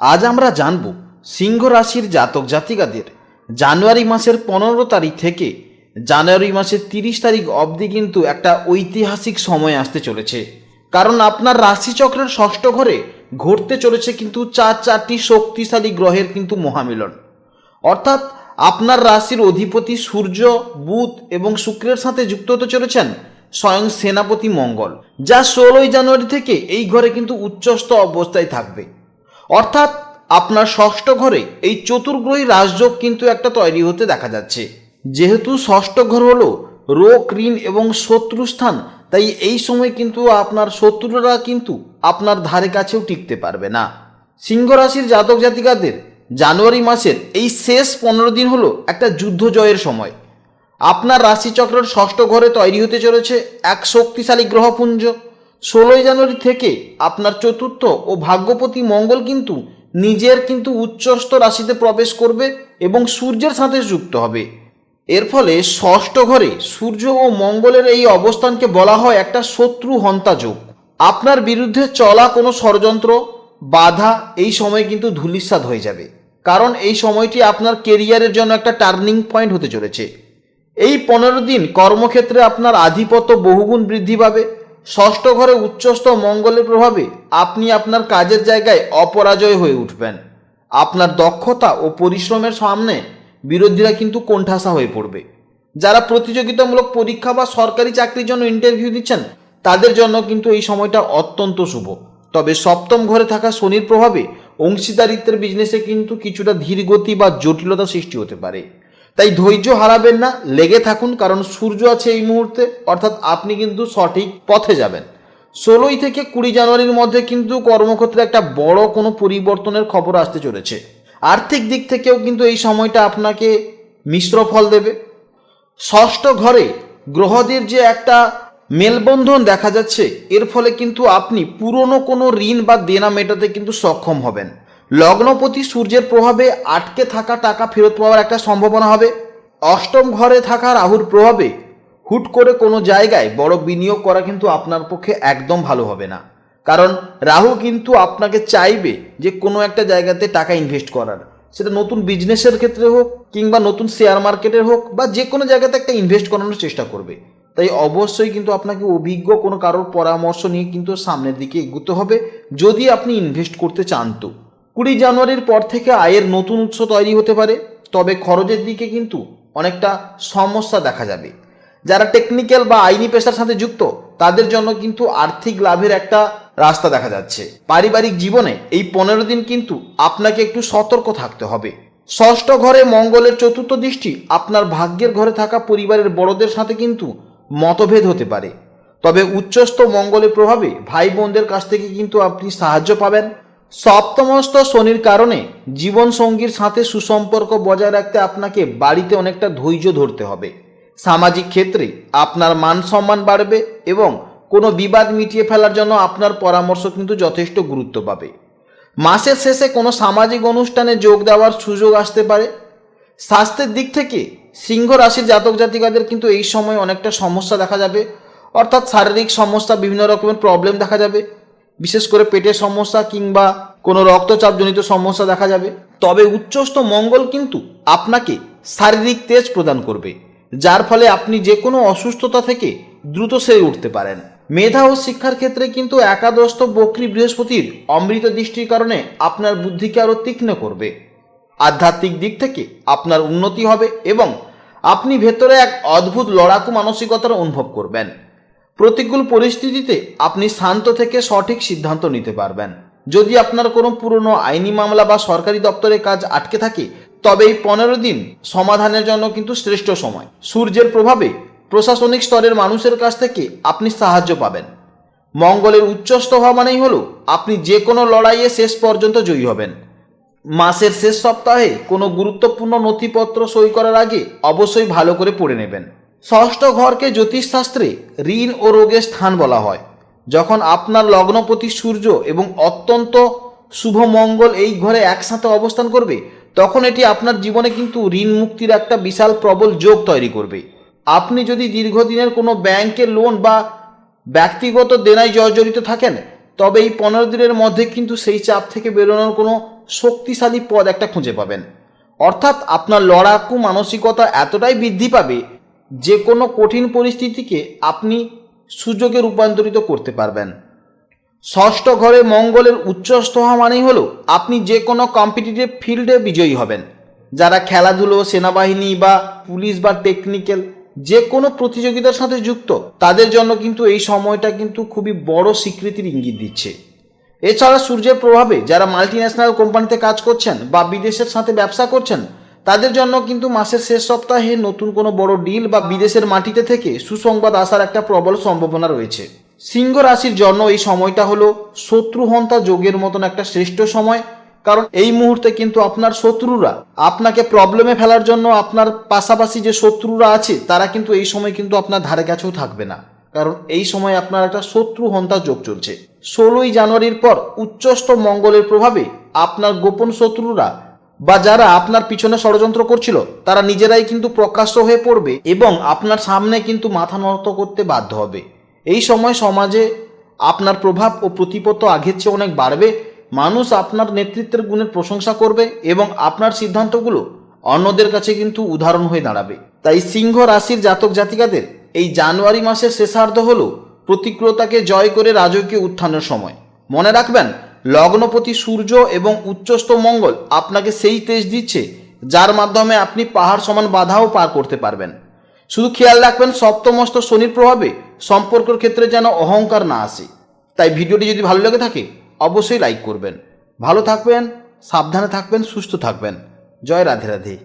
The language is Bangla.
আজ আমরা জানব সিংহ রাশির জাতক জাতিকাদের জানুয়ারি মাসের পনেরো তারিখ থেকে জানুয়ারি মাসের তিরিশ তারিখ অবধি কিন্তু একটা ঐতিহাসিক সময় আসতে চলেছে। কারণ আপনার রাশিচক্রের ষষ্ঠ ঘরে ঘটতে চলেছে কিন্তু চার চারটি শক্তিশালী গ্রহের কিন্তু মহামিলন। অর্থাৎ আপনার রাশির অধিপতি সূর্য, বুধ এবং শুক্রের সাথে যুক্ত হতে চলেছেন স্বয়ং সেনাপতি মঙ্গল, যা ষোলোই জানুয়ারি থেকে এই ঘরে কিন্তু উচ্চস্থ অবস্থায় থাকবে। অর্থাৎ আপনার ষষ্ঠ ঘরে এই চতুর্গ্রহী রাজযোগ কিন্তু একটা তৈরি হতে দেখা যাচ্ছে। যেহেতু ষষ্ঠ ঘর হলো রোগ, ঋণ এবং শত্রু স্থান, তাই এই সময় কিন্তু আপনার শত্রুরা কিন্তু আপনার ধারে কাছেও টিকতে পারবে না। সিংহ রাশির জাতক জাতিকাদের জানুয়ারি মাসের এই শেষ পনেরো দিন হলো একটা যুদ্ধ জয়ের সময়। আপনার রাশিচক্রের ষষ্ঠ ঘরে তৈরি হতে চলেছে এক শক্তিশালী গ্রহপুঞ্জ। ষোলোই জানুয়ারি থেকে আপনার চতুর্থ ও ভাগ্যপতি মঙ্গল কিন্তু নিজের কিন্তু উচ্চস্থ রাশিতে প্রবেশ করবে এবং সূর্যের সাথে যুক্ত হবে। এর ফলে ষষ্ঠ ঘরে সূর্য ও মঙ্গলের এই অবস্থানকে বলা হয় একটা শত্রু হন্তাযোগ আপনার বিরুদ্ধে চলা কোনো ষড়যন্ত্র, বাধা এই সময় কিন্তু ধূলিসাৎ হয়ে যাবে। কারণ এই সময়টি আপনার কেরিয়ারের জন্য একটা টার্নিং পয়েন্ট হতে চলেছে। এই পনেরো দিন কর্মক্ষেত্রে আপনার আধিপত্য বহুগুণ বৃদ্ধি পাবে। ষষ্ঠ ঘরে উচ্চস্থ মঙ্গলের প্রভাবে আপনি আপনার কাজের জায়গায় অপরাজয় হয়ে উঠবেন। আপনার দক্ষতা ও পরিশ্রমের সামনে বিরোধীরা কিন্তু কোণঠাসা হয়ে পড়বে। যারা প্রতিযোগিতামূলক পরীক্ষা বা সরকারি চাকরির জন্য ইন্টারভিউ দিচ্ছেন, তাদের জন্য কিন্তু এই সময়টা অত্যন্ত শুভ। তবে সপ্তম ঘরে থাকা শনির প্রভাবে অংশীদারিত্বের বিজনেসে কিন্তু কিছুটা ধীরগতি বা জটিলতা সৃষ্টি হতে পারে। তাই ধৈর্য হারাবেন না, লেগে থাকুন, কারণ সূর্য আছে এই মুহূর্তে, অর্থাৎ আপনি কিন্তু সঠিক পথে যাবেন। ষোলোই থেকে কুড়ি জানুয়ারির মধ্যে কিন্তু কর্মক্ষেত্রে একটা বড় কোনো পরিবর্তনের খবর আসতে চলেছে। আর্থিক দিক থেকেও কিন্তু এই সময়টা আপনাকে মিশ্র ফল দেবে। ষষ্ঠ ঘরে গ্রহদের যে একটা মেলবন্ধন দেখা যাচ্ছে, এর ফলে কিন্তু আপনি পুরনো কোনো ঋণ বা দেনা মেটাতে কিন্তু সক্ষম হবেন। লগ্নপতি সূর্যের প্রভাবে আটকে থাকা টাকা ফেরত পাওয়ার একটা সম্ভাবনা হবে। অষ্টম ঘরে থাকা রাহুর প্রভাবে হুট করে কোনো জায়গায় বড় বিনিয়োগ করা কিন্তু আপনার পক্ষে একদম ভালো হবে না। কারণ রাহু কিন্তু আপনাকে চাইবে যে কোনো একটা জায়গাতে টাকা ইনভেস্ট করার। সেটা নতুন বিজনেসের ক্ষেত্রে হোক কিংবা নতুন শেয়ার মার্কেটের হোক বা যে কোনো জায়গাতে একটা ইনভেস্ট করানোর চেষ্টা করবে। তাই অবশ্যই কিন্তু আপনাকে অভিজ্ঞ কোনো কারোর পরামর্শ নিয়ে কিন্তু সামনের দিকে এগুতে হবে। যদি আপনি ইনভেস্ট করতে চান তো। কুড়ি জানুয়ারির পর থেকে আয়ের নতুন উৎস তৈরি হতে পারে, তবে খরচের দিকে কিন্তু অনেকটা সমস্যা দেখা যাবে। যারা টেকনিক্যাল বা আইনি পেশার সাথে যুক্ত, তাদের জন্য কিন্তু আর্থিক লাভের একটা রাস্তা দেখা যাচ্ছে। পারিবারিক জীবনে এই পনেরো দিন কিন্তু আপনাকে একটু সতর্ক থাকতে হবে। ষষ্ঠ ঘরে মঙ্গলের চতুর্থ দৃষ্টি আপনার ভাগ্যের ঘরে থাকা পরিবারের বড়দের সাথে কিন্তু মতভেদ হতে পারে। তবে উচ্চস্থ মঙ্গলের প্রভাবে ভাই বোনদের কাছ থেকে কিন্তু আপনি সাহায্য পাবেন। সপ্তমস্ত শনির কারণে জীবন সঙ্গীর সাথে সুসম্পর্ক বজায় রাখতে আপনাকে বাড়িতে অনেকটা ধৈর্য ধরতে হবে। সামাজিক ক্ষেত্রে আপনার মান সম্মান বাড়বে এবং কোনো বিবাদ মিটিয়ে ফেলার জন্য আপনার পরামর্শ কিন্তু যথেষ্ট গুরুত্ব পাবে। মাসের শেষে কোনো সামাজিক অনুষ্ঠানে যোগ দেওয়ার সুযোগ আসতে পারে। স্বাস্থ্যের দিক থেকে সিংহ রাশির জাতক জাতিকাদের কিন্তু এই সময় অনেকটা সমস্যা দেখা যাবে। অর্থাৎ শারীরিক সমস্যা, বিভিন্ন রকমের প্রবলেম দেখা যাবে। বিশেষ করে পেটের সমস্যা কিংবা কোনো রক্তচাপজনিত সমস্যা দেখা যাবে। তবে উচ্চস্থ মঙ্গল কিন্তু আপনাকে শারীরিক তেজ প্রদান করবে, যার ফলে আপনি যে কোনো অসুস্থতা থেকে দ্রুত সেরে উঠতে পারেন। মেধা ও শিক্ষার ক্ষেত্রে কিন্তু একাদশত বক্রী বৃহস্পতির অমৃত দৃষ্টির কারণে আপনার বুদ্ধিকে আরও তীক্ষ্ণ করবে। আধ্যাত্মিক দিক থেকে আপনার উন্নতি হবে এবং আপনি ভেতরে এক অদ্ভুত লড়াকু মানসিকতার অনুভব করবেন। প্রতিকূল পরিস্থিতিতে আপনি শান্ত থেকে সঠিক সিদ্ধান্ত নিতে পারবেন। যদি আপনার কোনো পুরনো আইনি মামলা বা সরকারি দপ্তরে কাজ আটকে থাকে, তবে এই পনেরো দিন সমাধানের জন্য কিন্তু শ্রেষ্ঠ সময়। সূর্যের প্রভাবে প্রশাসনিক স্তরের মানুষের কাছ থেকে আপনি সাহায্য পাবেন। মঙ্গলের উচ্চস্থ হওয়া মানেই হলো আপনি যে কোনো লড়াইয়ে শেষ পর্যন্ত জয়ী হবেন। মাসের শেষ সপ্তাহে কোনো গুরুত্বপূর্ণ নথিপত্র সই করার আগে অবশ্যই ভালো করে পড়ে নেবেন। ষষ্ঠ ঘরকে জ্যোতিষশাস্ত্রে ঋণ ও রোগের স্থান বলা হয়। যখন আপনার লগ্নপতি সূর্য এবং অত্যন্ত শুভ মঙ্গল এই ঘরে একসাথে অবস্থান করবে, তখন এটি আপনার জীবনে কিন্তু ঋণ মুক্তির একটা বিশাল প্রবল যোগ তৈরি করবে। আপনি যদি দীর্ঘদিনের কোনো ব্যাংকের লোন বা ব্যক্তিগত দেনায় জর্জরিত থাকেন, তবে এই পনেরো দিনের মধ্যে কিন্তু সেই চাপ থেকে বেরোনোর কোনো শক্তিশালী পদ একটা খুঁজে পাবেন। অর্থাৎ আপনার লড়াকু মানসিকতা এতটাই বৃদ্ধি পাবে যে কোনো কঠিন পরিস্থিতিকে আপনি সুযোগে রূপান্তরিত করতে পারবেন। ষষ্ঠ ঘরে মঙ্গলের উচ্চস্থ হওয়া মানেই হলো আপনি যে কোনো কম্পিটিটিভ ফিল্ডে বিজয়ী হবেন। যারা খেলাধুলো, সেনাবাহিনী বা পুলিশ বা টেকনিক্যাল যে কোনো প্রতিযোগিতার সাথে যুক্ত, তাদের জন্য কিন্তু এই সময়টা কিন্তু খুবই বড় স্বীকৃতির ইঙ্গিত দিচ্ছে। এছাড়া সূর্যের প্রভাবে যারা মাল্টি ন্যাশনাল কোম্পানিতে কাজ করছেন বা বিদেশের সাথে ব্যবসা করছেন তাদের জন্য কিন্তু মাসের শেষ সপ্তাহে নতুন কোনো বড় ডিল বা বিদেশের মাটিতে থেকে সুসংবাদ আসার একটা প্রবল সম্ভাবনা রয়েছে। সিংহ রাশির জন্য এই সময়টা হলো শত্রুহন্তা যোগের মতন একটা শ্রেষ্ঠ সময়, কারণ এই মুহূর্তে কিন্তু আপনার শত্রুরা, আপনাকে প্রবলেমে ফেলার জন্য আপনার পাশাপাশি যে শত্রুরা আছে, তারা কিন্তু এই সময় কিন্তু আপনার ধারে কাছেও থাকবে না। কারণ এই সময় আপনার একটা শত্রু হন্তা যোগ চলছে। ষোলোই জানুয়ারির পর উচ্চস্থ মঙ্গলের প্রভাবে আপনার গোপন শত্রুরা বা যারা আপনার পিছনে ষড়যন্ত্র করছিল, তারা নিজেরাই কিন্তু প্রকাশ্য হয়ে পড়বে এবং আপনার সামনে কিন্তু মাথা নত করতে বাধ্য হবে। এই সময় সমাজে আপনার প্রভাব ও প্রতিপত্ত আগের চেয়ে অনেক বাড়বে, মানুষ আপনার নেতৃত্বের গুণের প্রশংসা করবে এবং আপনার সিদ্ধান্তগুলো অন্যদের কাছে কিন্তু উদাহরণ হয়ে দাঁড়াবে। তাই সিংহ রাশির জাতক জাতিকাদের এই জানুয়ারি মাসের শেষার্ধ হল প্রতিকূলতাকে জয় করে রাজকীয় উত্থানের সময়। মনে রাখবেন লগ্নপতি সূর্য এবং উচ্চস্থ মঙ্গল আপনাকে সেই তেজ দিচ্ছে, যার মাধ্যমে আপনি পাহাড় সমান বাধাও পার করতে পারবেন। শুধু খেয়াল রাখবেন, সপ্তমস্ত শনির প্রভাবে সম্পর্কের ক্ষেত্রে যেন অহংকার না আসে। তাই ভিডিওটি যদি ভালো লেগে থাকে, অবশ্যই লাইক করবেন। ভালো থাকবেন, সাবধানে থাকবেন, সুস্থ থাকবেন। জয় রাধে রাধে।